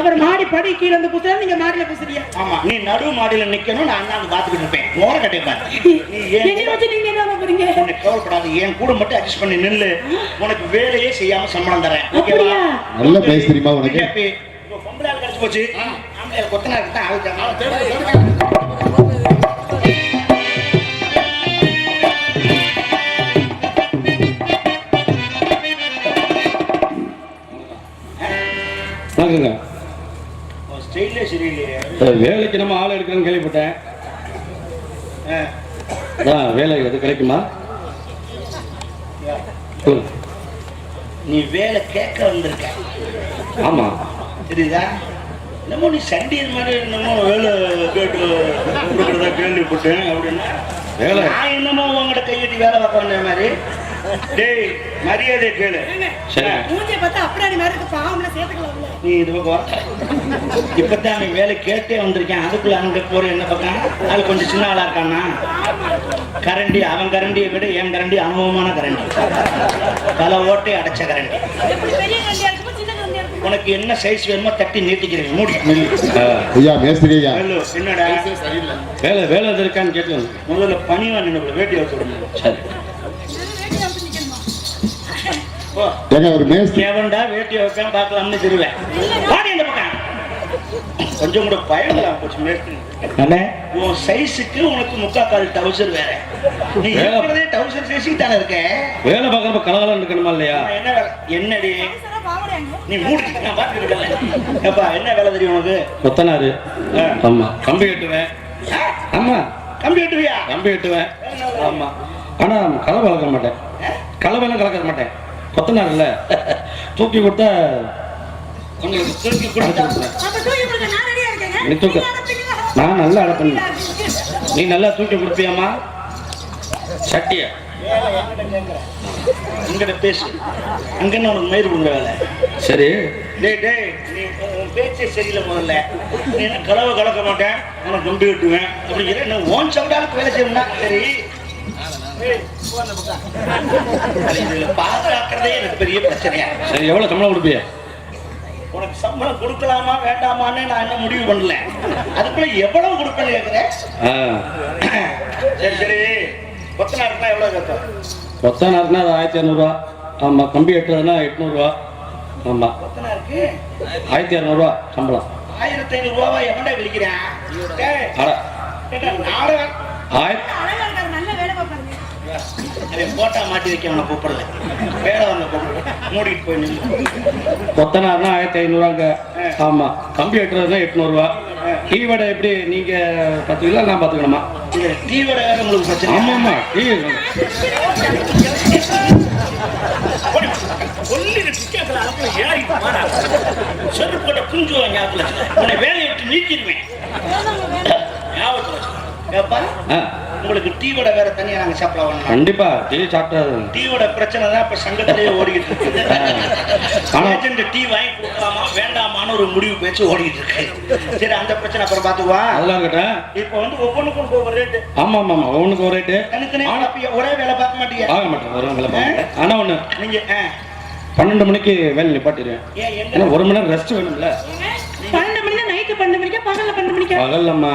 அவர் மாடி படி கீழ வந்து புசுறாரு நீங்க மாடியில புசுறியா ஆமா நீ நடு மாடியில நிக்கணும் நான் அண்ணாந்து பாத்துக்கிட்டு இருப்பேன். ஓர கட்டை பாரு. நீ ஏன் என்னை வச்சு நீங்க என்ன போறீங்க? உனக்கு கவலைப்படாத என் கூட மட்டும் அட்ஜஸ்ட் பண்ணி நில்லு. உனக்கு வேலையே செய்யாம சம்பளம் தரேன். அப்படியா? நல்ல பேச தெரியுமா உனக்கு? இல்ல, இப்ப இப்ப பொம்பளை ஆள் கிடைச்சு போச்சு. ஆம்பளை கொத்தனார் தான் ஆள் தேவை. வேலைக்கு நம்ம ஆள் எடுக்கிறேன்னு கேள்விப்பட்டேன். ஆ. வேலை எது கிடைக்குமா. நீ வேலை கேட்க வந்திருக்க. ஆமா. தெரியுதா? என்னமோ நீ சண்டியன் மாதிரி என்னமோ வேலை கேட்டு கொடுக்குறதா கேள்விப்பட்டேன் அப்படின்னா. வேலை? நான் என்னமோ உங்ககிட்ட கையெட்டி வேலை பார்க்க வந்த மாதிரி. டேய் மரியாதை கேளு. நீ இது பக்கம். இப்பதான் நீ வேலை கேட்டே வந்திருக்கேன். அதுக்குள்ள அங்க போற என்ன பக்கம்? அது கொஞ்சம் சின்ன ஆளா இருக்கானா கரண்டி அவன் கரண்டியை விட என் கரண்டி அனுபவமான கரண்டி. பல ஓட்டை அடைச்ச கரண்டி. எப்படி பெரிய கண்டியா இருக்கும் சின்ன கண்டியா இருக்கும்? உனக்கு என்ன சைஸ் வேணுமோ தட்டி நீட்டிக்கிறேன். மூடி. ஐயா மேஸ்திரி ஐயா. என்னடா? வேலை வேலை இருக்கான்னு கேட்டு முதல்ல பணிவா நின்று வேட்டி வச்சு விடணும் சரி. ஏங்க ஒரு மேஸ்திரி எவன்டா வேட்டியை வைப்பேன் பார்க்கலாம்னு திருவேன் பாடி அந்த பக்கம். கொஞ்சம் கூட பயங்கலாம் போச்சு மேற்கு அண்ணே உன் சைஸுக்கு உனக்கு முக்கா கால் டவுசர் வேற. நீ இருக்கிறதே டவுசர் சைஸுக்கு தானே இருக்க? வேலை பார்க்குறப்ப கலகலம் இருக்கணுமா இல்லையா? என்ன என்னடி? நீ மூடி நான் ஏப்பா என்ன வேலை தெரியும் உனக்கு? கொத்தனாரு. ஆமா. கம்பி கட்டுவேன். ஆமா. கம்பி கட்டுவியா? கம்பி கட்டுவேன். ஆமா. ஆனா கலவை கலக்க மாட்டேன். கலவைலாம் கலக்க மாட்டேன். கொத்தனார் இல்ல தூக்கி கொடுத்தா உங்களுக்கு தூக்கி கொடுங்க நான் நீ தூக்கு. நான் நல்லா அடப்பேன் நீ நல்லா தூக்கி கொடுப்பியாமா சட்டிய. இங்கிட்ட பேசு. அங்க என்ன உனக்கு மயிர் உங்க வேலை. சரி. டேய் டேய் நீ உன் பேச்சே சரியில்லை முதல்ல. நீ என்ன கலவை கலக்க மாட்டேன்? உனக்கு கம்பி கட்டுவேன். அப்படிங்கிற என்ன ஓன் சவுண்டாலுக்கு வேலை செய்யணும்னா? சரி. பாதுகாக்கிறதே எனக்கு பெரிய பிரச்சனையா. சரி எவ்வளவு சம்பளம் கொடுப்பிய? உனக்கு சம்பளம் கொடுக்கலாமா வேண்டாமான்னு நான் என்ன முடிவு பண்ணல. அதுக்குள்ள எவ்வளவு கொடுப்பேன்னு கேட்கிறேன். சரி சரி. கொத்தனாருக்குலாம் எவ்வளவு கேட்பேன் கொத்தனார்னா அது ஆயிரத்தி இரநூறுவா ஆமா கம்பி கட்டுறதுனா எட்நூறுவா ஆமா. கொத்தனாருக்கு? ஆயிரத்தி இரநூறுவா சம்பளம். ஆயிரத்தி ஐநூறு ரூபாவா எவன்டா விழிக்கிறேன் நாடகம். ஆயிரத்தி அவன் போட்டா மாட்டி வைக்க அவனை கூப்பிடல. வேலை வாங்க கூப்பிடு. மூடிட்டு போய் கொத்தனார்னா ஆயிரத்தி ஐநூறுவாங்க. ஆமா. கம்பி கட்டுறதுனா எட்நூறுவா. டீ வடை எப்படி நீங்க பார்த்துக்கலாம் நான் பார்த்துக்கணுமா இதுல தீவிர வேற உங்களுக்கு பிரச்சனை. ஆமா ஆமா. டீ. செருப்பு போட்ட குஞ்சு வேலையை விட்டு நீக்கிடுவேன். ஆ. உங்களுக்கு டீயோட வேற தனியா நாங்க சாப்பிட வேணாம் கண்டிப்பா டீ சாப்பிட்டது. டீயோட பிரச்சனை தான் இப்ப சங்கத்திலேயே ஓடிக்கிட்டு இருக்கு. டீ வாங்கி கொடுக்கலாமா வேண்டாமான்னு ஒரு முடிவு பேச்சு ஓடிக்கிட்டு இருக்கு. சரி அந்த பிரச்சனை அப்புறம் பாத்துக்குவா அதெல்லாம் இருக்கட்டும். இப்ப வந்து ஒவ்வொன்றுக்கும் ஒவ்வொரு ரேட்டு ஆமா ஆமா ஆமா ஒண்ணுக்கு ஒரு ரேட்டு தனித்தனியா ஒரே வேலை பார்க்க மாட்டீங்க. ஆக மாட்டேன் ஒரு வேலை பார்க்க ஆனா ஒண்ணு நீங்க பன்னெண்டு மணிக்கு வேலை நிப்பாட்டிடுவேன். ஏன்னா ஒரு மணி நேரம் ரெஸ்ட் வேணும்ல. பன்னெண்டு மணினா நைட்டு பன்னெண்டு மணிக்கா பகல்ல பன்னெண்டு மணிக்கா? பகல்லம்மா.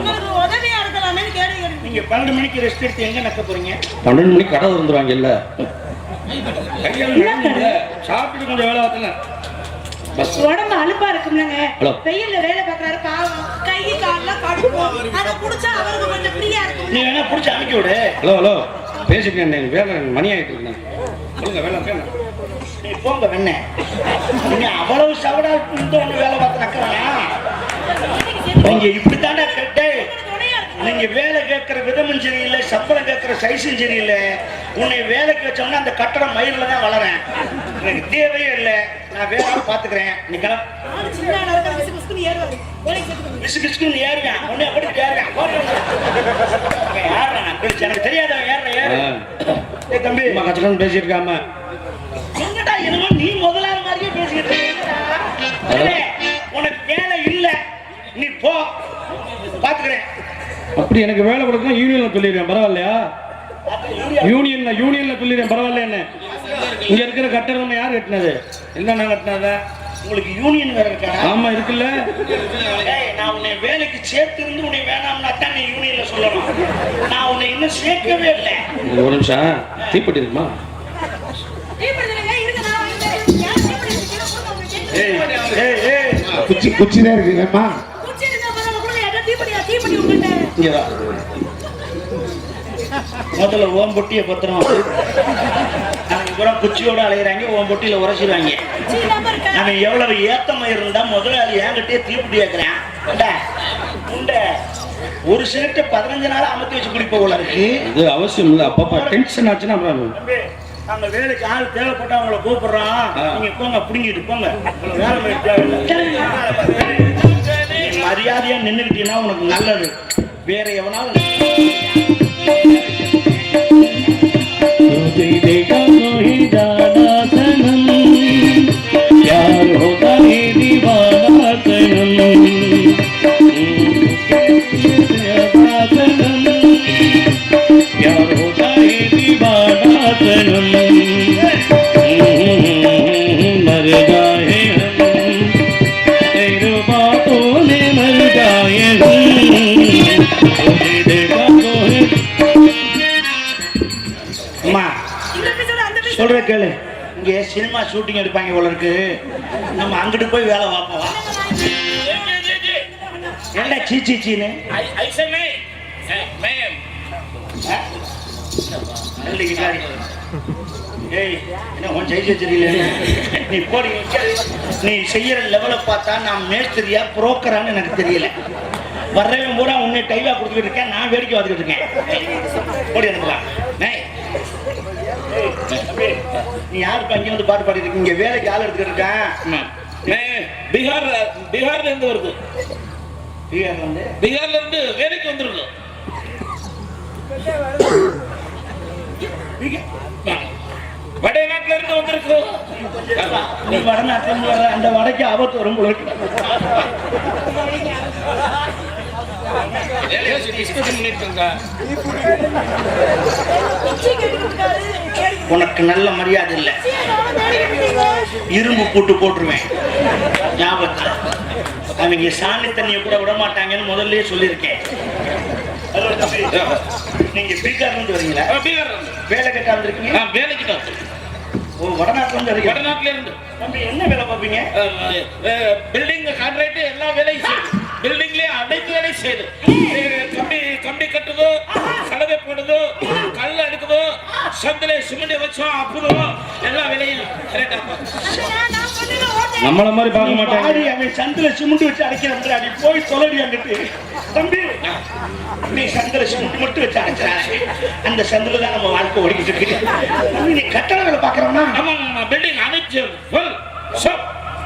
உங்களுக்கு உதவியா இருக்கலாமேன்னு கேள்வி கேட்டு நீங்க பன்னெண்டு மணிக்கு ரெஸ்ட் எடுத்து எங்க நக்க போறீங்க? பன்னெண்டு மணிக்கு கடை திறந்துருவாங்க இல்ல. சாப்பிட்டு கொஞ்சம் வேலை பார்த்தல பஸ். உடம்பு அலுப்பா இருக்கும்லங்க. வெயில்ல வேலை பார்க்கறாரு பாவம் கை கால்லாம் கடுக்கும் அதை புடிச்சா அவருக்கு கொஞ்சம் ஃப்ரீயா இருக்கும் நீ வேணா புடிச்சு அமைக்க விடு. Hello hello. பேசிட்டு வேலை மணி ஆயிட்டு இருக்கேன் சொல்லுங்க வேலை வேலை நீ போங்க வெண்ண நீங்க அவ்வளவு சவடா ஒண்ணு வேலை பார்த்து நக்கறா நீங்க இப்படித்தாண்டா கேட்டு. நீங்க வேலை கேட்கிற விதமும் சரியில்லை சம்பளம் கேட்கிற சைஸும் சரியில்லை. உன்னை வேலைக்கு வச்சோம்னா அந்த கட்டடம் மயிரில தான் வளரேன். எனக்கு தேவையே இல்லை. நான் வேலை பாத்துக்கிறேன் நீ கிளம்ப. விசு கிசுக்குன்னு ஏறுவேன். உன்னை அப்படி ஏறுவேன் அவன் ஏறுறான். எனக்கு தெரியாதவன் ஏறுற. ஏறு. ஏய் தம்பி. கச்சக்கன்னு பேசியிருக்காம. எங்கடா என்னமோ நீ முதலாளி மாதிரியே பேசிக்கிட்டு உனக்கு வேலை இல்ல. நீ போ. பாத்துக்கிறேன். அப்படி எனக்கு வேலை கொடுக்கணும் யூனியன்ல சொல்லிடுறேன் பரவாயில்லையா? யூனியன்ல யூனியன்ல சொல்லிடுறேன் பரவாயில்ல என்ன இங்க இருக்கிற கட்டடம் யார் கட்டினது? என்னண்ணா கட்டினத? உங்களுக்கு யூனியன் வேற இருக்கா? ஆமா இருக்குல்ல. ஏய், நான் உன்னை வேலைக்கு சேர்த்து இருந்து உன்னை வேணாம்னா தான் நீ யூனியன்ல சொல்லணும். நான் உன்னை இன்னும் சேர்க்கவே இல்லை. ஒரு நிமிஷம் தீப்பெட்டி இருக்குமா? நான் குச்சி குச்சி தான் இருக்குங்கம்மா குச்சி இருந்தா பரவாயில்ல, கொடுங்க. ஏன்டா தீப்பெட்டியா? தீப்பெட்டி உங்கள்ட்ட. இங்க வா முதல்ல ஓம் பொட்டியை பத்திரம் பூரா குச்சியோட அலையிறாங்க ஓம் பொட்டியில உரைச்சிடுவாங்க? அவன் எவ்வளவு ஏத்தமா இருந்தா முதலாளி என்கிட்டயே தீப்பிட்டி கேட்கிறேன்? ஒரு சிகரெட்டை பதினஞ்சு நாள் அமர்த்தி வச்சு குடிப்ப போல இருக்கு. இது அவசியம் இல்லை. அப்பப்பா டென்ஷன் ஆச்சுன்னா அங்க வேலைக்கு ஆள் தேவைப்பட்டா அவங்கள கூப்பிடுறான். நீங்க போங்க புடிங்கிட்டு போங்க. வேலை மரியாதையா நின்றுக்கிட்டீங்கன்னா உனக்கு நல்லது. வேற எவனாலும் சொல்ற கேளு. இங்க சினிமா ஷூட்டிங் எடுப்பாங்க போல இருக்கு. நம்ம அங்கிட்டு போய் வேலை பார்ப்போம். என்ன சீ சீ வச்சிருக்கீங்க நீ செய்யற லெவலை பார்த்தா நான் மேஸ்திரியா புரோக்கரான்னு எனக்கு தெரியல. வர்றவன் பூரா உன்னை கொடுத்துட்டு இருக்கேன். நான் வேடிக்கை பார்த்துக்கிட்டு இருக்கேன். போடி அனுப்பலாம் நீ யாருக்கு அங்கே வந்து பாட்டு பாடிட்டு இருக்கீங்க வேலைக்கு ஆள் எடுத்துக்கிட்டு இருக்கேன் பீகார் பீகார்ல இருந்து வருது. பீகார்ல இருந்து வேலைக்கு வந்துருக்கு வடநாட்டுல இருந்து வந்திருக்கு நீ வடநாட்டுல இருந்து வர அந்த வடைக்கு ஆபத்து வரும் போல டிஸ்கஷன் பண்ணிருக்கோங்க உனக்கு நல்ல மரியாதை இல்லை? இரும்பு போட்டு போட்டுருவேன். ஞாபகத்துல அவங்க சாணி தண்ணியை கூட விட மாட்டாங்கன்னு முதல்லயே சொல்லியிருக்கேன். நீங்க பீகார்ல இருந்து வரீங்களா? பீகார்ல இருந்து. வேலை கட்ட வந்திருக்கீங்க? வேலைக்கு தான் ஓ வடநாட்டுல இருந்து வடநாட்டுல இருந்து. தம்பி என்ன வேலை பார்ப்பீங்க? பில்டிங் கான்ட்ராக்ட் எல்லா வேலையும் செய்யுது பில்டிங்லயே அனைத்து வேலையும் செய்யுது அஹ், கம்பி கம்பி கட்டுது கலவை போடுது கல் அடுக்குது சந்தில சிமெண்ட் வச்சோம் அப்புதோ எல்லா வேலையும் கரெக்டா அண்ணா, நான் சொன்னதை ஓட்டை. நம்மள மாதிரி பார்க்க மாட்டாங்க. அவன் சந்தில சிமெண்ட் வச்சு அடைக்கிற நீ போய் தொலைடி அங்கிட்டு. தம்பி நீ சந்தில சிமெண்ட் மட்டும் வச்சு அடைக்கிறாங்க அந்த சந்தில தான் நம்ம வாழ்க்கை ஓடிக்கிட்டு இருக்கு. தம்பி, நீ கட்டட வேலை பார்க்கறோம்னா ஆமா ஆமா. பில்டிங் அனைத்து full, shop,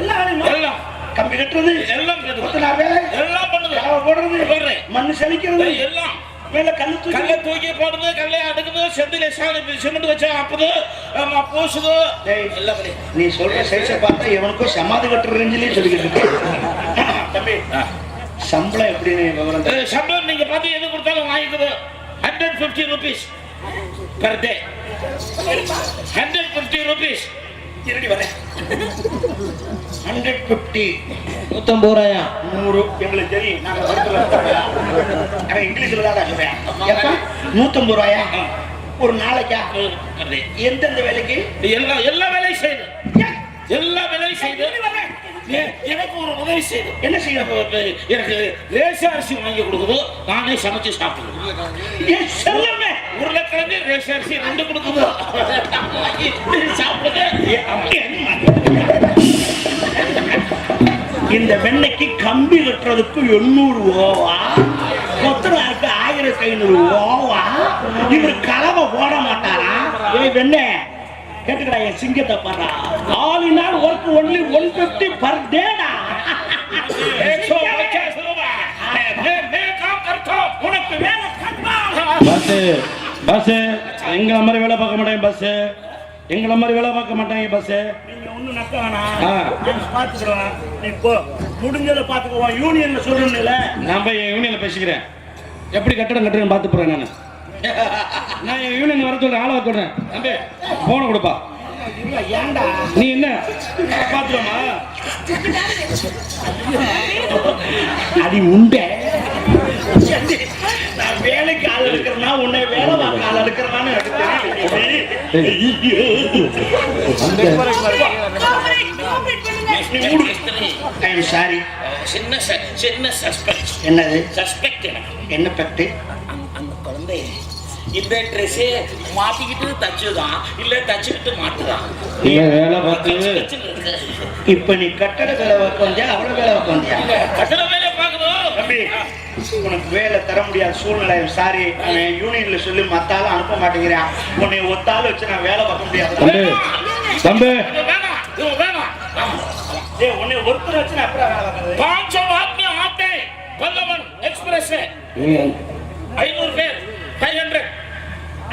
எல்லா வேலையும் எல்லாம். கம்பி கட்டுறது எல்லாம் எல்லாம் பண்ணுது. காவை போடுறது போடுறேன். மண்ணு செழிக்கிறது. எல்லாம். மேல கல்லு தூக்கி கல்லை தூக்கி போடுது கல்லை அடுக்குது செந்தில சிமெண்ட் வச்சா அப்புது பூசுது. பண்ணி நீ சொல்ற சைஸை பார்த்தா எவனுக்கும் சமாதி கட்டுற ரேஞ்சிலே சொல்லிக்கிட்டு தம்பி சம்பளம் எப்படின்னு விவரம் சம்பளம் நீங்க பார்த்து எது கொடுத்தாலும் வாங்கிக்குது hundred fifty rupees per day hundred fifty rupees இருடி வரேன் ஹண்ட்ரட் பிப்டி நூத்தம்பது ரூபாயா நூறு. எங்களுக்கு தெரியும். நாங்க வருத்தல அவன் இங்கிலீஷ்ல தான் சொல்றேன். நூத்தம்பது ரூபாயா ஒரு நாளைக்கா? எந்தெந்த வேலைக்கு? எல்லா எல்லா வேலையும் செய்யுது எல்லா வேலையும் செய்யுது ஏ- எனக்கு ஒரு உதவி செய்யுது என்ன செய்யணும் எனக்கு ரேஷ அரிசி வாங்கி கொடுக்குது நானே சமைச்சு சாப்பிடுவேன். செல்லமே? உருளைக்கிழங்கு ரேஷ அரிசி ரெண்டு கொடுக்குது. சாப்பிடுது இந்த வெண்ணைக்கு கம்பி கட்டுறதுக்கு எண்ணூறு ஓவா? கொத்தனாருக்கு ஆயிரத்தி ஐநூறு ஓவா? இவர் கலவை போட மாட்டாரா? ஏய் வெண்ணே கேட்டுக்கடா என் சிங்கத்தை பாடுறா. All in all work only one fifty per data bus bus எங்க மாதிரி வேலை பார்க்க மாட்டேன் பஸ் எங்களை மாதிரி வேலை பார்க்க மாட்டாங்க பஸ் நீங்க ஒண்ணும் நக்க வேணாம் பாத்துக்கிறோம் நீ போ. முடிஞ்சதை பாத்துக்குவோம் யூனியன்ல சொல்லணும்ல நான் போய் யூனியன்ல பேசிக்கிறேன். எப்படி கட்டடம் கட்டுறேன்னு பார்த்து போறேன் நான். நான் என் யூனியன் வர சொல்றேன் ஆளை சொல்றேன் தம்பி போனை கொடுப்பா. ஏன்டா? நீ என்ன? பாத்துக்கோமா அடி உண்டை. நான் வேலைக்கு ஆள் இருக்கிறனா உன்னை வேலை பார்க்க ஆள் இருக்கிறனான்னு எனக்கு சாரி சின்ன சின்ன சஸ்பெக்ட் என்னது சஸ்பெக்ட் என்ன பத்து அந்த- அந்த குழந்தை இந்த ட்ரெஸ்ஸே மாட்டிக்கிட்டு தச்சுதான் இல்ல தச்சுக்கிட்டு மாட்டுதான் வேலை பார்த்து இப்ப நீ கட்டட வேலை உட்காந்தியா அவ்வளவு வேலை உட்காந்தியா கட்டட வேலை உனக்கு வேலை தர முடியாத சூழ்நிலை. சாரி அவன் யூனியன்ல சொல்லி மத்தாலும் அனுப்ப மாட்டேங்கிறான். உன்னை ஒத்தாலும் வச்சு நான் வேலை பார்க்க முடியாது. உன்னை ஒருத்தர் வச்சு நான் அப்புறம் வேலை பார்க்கறது? கொல்லவன் எக்ஸ்பிரஸ் ஐநூறு பேர் ஃபைவ் ஹண்ட்ரட்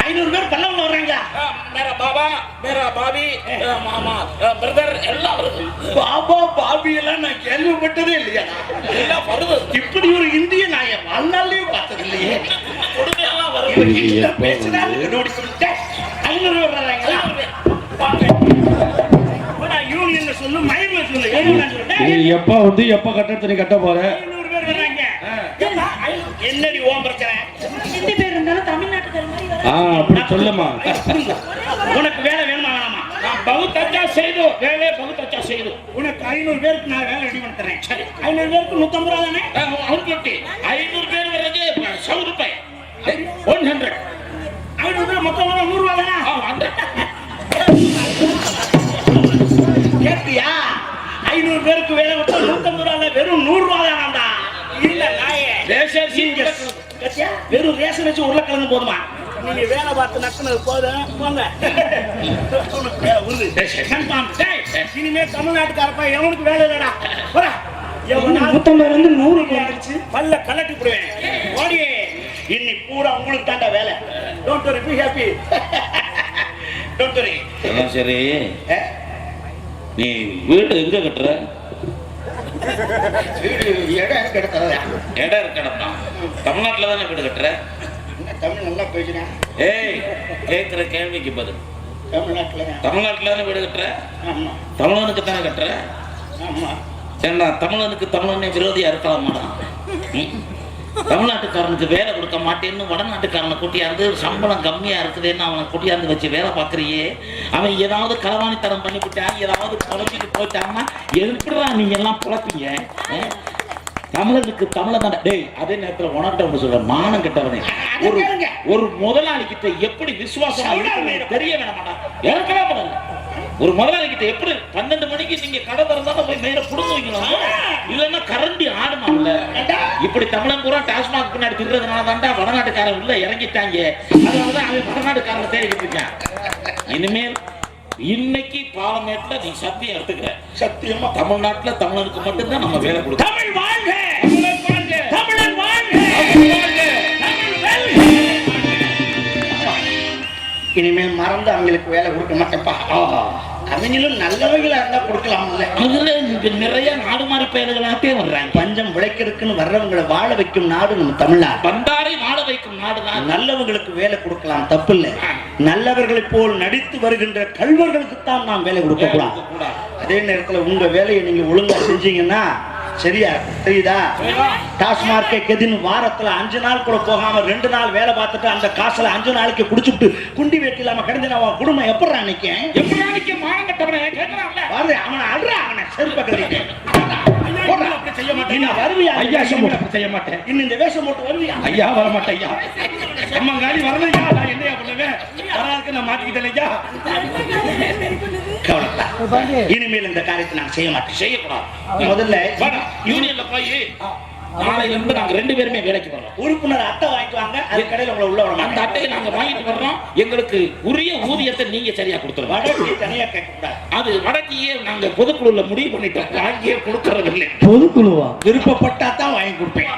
ஐநூறு பேர் பல்லவன் வர்றாங்க மேரா பாபா மேரா பாபி மாமா பிரதர் எல்லாம் பாபா பாபி நான் கேள்விப்பட்டதே இல்லையா? எல்லாம் வருது. இது எப்போ இது எப்போ வந்து எப்போ கட்ட நீ கட்ட போற. என்னடி ஓம் பிரச்சனை ஹிந்தி பேர் இருந்தாலும் தமிழ்நாட்டுக்கு ஆ அப்படி சொல்லுமா. உனக்கு வேலை வேணுமா வேணாமா? நான் பகுத் அச்சா செய்து வேலையை பகுத் அச்சா செய்து. உனக்கு ஐநூறு பேருக்கு நான் வேலை ரெடி பண்ணுறேன் தரேன். ஐநூறு பேருக்கு நூத்தம்பது ரூபா தானே? ஐநூறு பேர் வர்றது சவு ரூபாய் ஒன் ஹண்ட்ரட் ஐநூறு மொத்தம் நூறுரூவா தானே? கேட்டியா? ஐநூறு பேருக்கு வேலை மொத்தம் நூத்தம்பது ரூபா வெறும் நூறு ரூபா தானாண்டா. இல்ல நாயே. வெறும் ரேஷன் வச்சு உருளைக்கிழங்கு போதுமா? நீங்க வேலை பார்த்து நக்குனது போதும். போங்க. இனிமே தமிழ்நாட்டுக்காரப்பா எவனுக்கு வேலை இல்லடா. நூத்தம்பதுல இருந்து நூறுக்கு வந்துருச்சு பல்ல கலட்டி போடுவேன். ஓடியே. இன்னைக்கு பூரா உங்களுக்கு தாண்டா வேலை. Don't worry be happy don't worry எல்லாம் சரி? நீ வீடு எங்க கட்டுற? வீடு இடம் எடுத்ததா இடம் இருக்கணும்னா தமிழ்நாட்டுல தானே வீடு கட்டுற? என்ன தமிழ் நல்லா பேசுறேன் ஏய் கேட்குற கேள்விக்கு பதில். தமிழ்நாட்டுல தமிழ்நாட்டுல தானே வீடு கட்டுற? தமிழனுக்கு தானே கட்டுற? ஆமா. ஏன்னா தமிழனுக்கு தமிழனே விரோதியா இருக்கலாமாடா? ம்? தமிழ்நாட்டுக்காரனுக்கு வேலை கொடுக்க மாட்டேன்னு வடநாட்டுக்காரனை கூட்டியாந்து சம்பளம் கம்மியா இருக்குதுன்னு அவனை கூட்டியாந்து வச்சு வேலை பார்க்கறியே. அவன் ஏதாவது களவாணித்தனம் பண்ணிவிட்டான் ஏதாவது குழப்பிட்டு போயிட்டான்னா எப்படிடா நீங்க எல்லாம் குழப்பீங்க ஆ? தமிழனுக்கு தமிழ தானே டேய் அதே நேரத்துல உனக்கிட்ட ஒன்று சொல்றேன் மானம் கெட்டவனே. ஒரு ஒரு முதலாளி கிட்ட எப்படி விசுவாசம் தெரிய வேணாமாடா. ஏற்கனவே ஒரு முதலாளி கிட்ட எப்படி பன்னெண்டு மணிக்கு நீங்க கடை திறந்தாலும் போய் மேல புடுங்க வைக்கலாம் இல்லைன்னா கரண்டி ஆடுமாம்ல? இப்படி தமிழன் பூரா டாஸ்மாக் பின்னாடி தின்றதுனால தான்டா வடநாட்டுக்காரன் உள்ள இறங்கிட்டாங்க. அதனாலதான் அவன் வடநாட்டுக்காரனை தேடிக்கிட்டு இருக்கான். இனிமேல் இன்னைக்கு பாலமேட்டுல நீ சத்தியம் எடுத்துக்கிற. சத்தியமா? தமிழ்நாட்டுல தமிழனுக்கு மட்டும்தான் நம்ம வேலை கொடுக்கணும். தமிழ் வாழ்க! அவங்களுக்கு வேலை கொடுக்க மாட்டேன்ப்பா. அவங்களும் நல்லவங்களா இருந்தா கொடுக்கலாம்ல அதுல இங்க நிறைய நாடு மாறி பயல்களாகவே வர்றாங்க. பஞ்சம் விளைக்கிறதுக்குன்னு வர்றவங்களை வாழ வைக்கும் நாடு நம்ம தமிழ்நாடு. பண்டாரை வாழ வைக்கும் நாடுதான். நல்லவங்களுக்கு வேலை கொடுக்கலாம் தப்பில்லை. நல்லவர்களைப் போல் நடித்து வருகின்ற கல்வர்களுக்கு தான் நாம் வேலை கொடுக்க கூடாது. அதே நேரத்துல உங்க வேலையை நீங்க ஒழுங்கா செஞ்சீங்கன்னா சரியா? தெரியுதா? டாஸ்மார்க்கே கெதின் வாரத்துல அஞ்சு நாள் கூட போகாம ரெண்டு நாள் வேலை பார்த்துட்டு அந்த காசுல அஞ்சு நாளைக்கு குடிச்சுட்டு குண்டி வெட்டி இல்லாம கிடந்து அவன் குடும்பம் எப்படா நிக்கும்? எப்படி மானம் கட்டவனே அவனை அல்றா அவனை செருப்ப கட்டிட்டு. செய்ய மாட்டேன். வருவியா? ஐயா செய்ய மாட்டேன். இன்னும் இந்த வேஷம் போட்டு வருவியா? ஐயா வர மாட்டேன் ஐயா அம்மா காலி வரலையா? நான் என்னையா பண்ணுவேன்? வராதுக்கு நான் மாட்டிக்கிட்டேன் ஐயா. இனிமேல் இந்த காரியத்தை நான் செய்ய மாட்டேன் செய்யக்கூடாது. முதல்ல. யூனியன்ல போய் நாளையில இருந்து நாங்க ரெண்டு பேருமே வேலைக்கு வர்றோம் உறுப்பினர் அட்டை வாங்கிட்டு வாங்க. அது கடையில உங்களை உள்ள விட அந்த அட்டையை நாங்க வாங்கிட்டு வர்றோம். எங்களுக்கு உரிய ஊதியத்தை நீங்க சரியா கொடுத்துருங்க. வடக்கு தனியா கேட்க கூடாது அது வடக்கையே நாங்க பொதுக்குழுல முடிவு பண்ணிட்டோம். வாங்கியே கொடுக்கறது இல்லை பொதுக்குழுவா? விருப்பப்பட்டா தான் வாங்கி கொடுப்பேன்.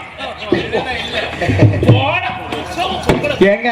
ஏங்க.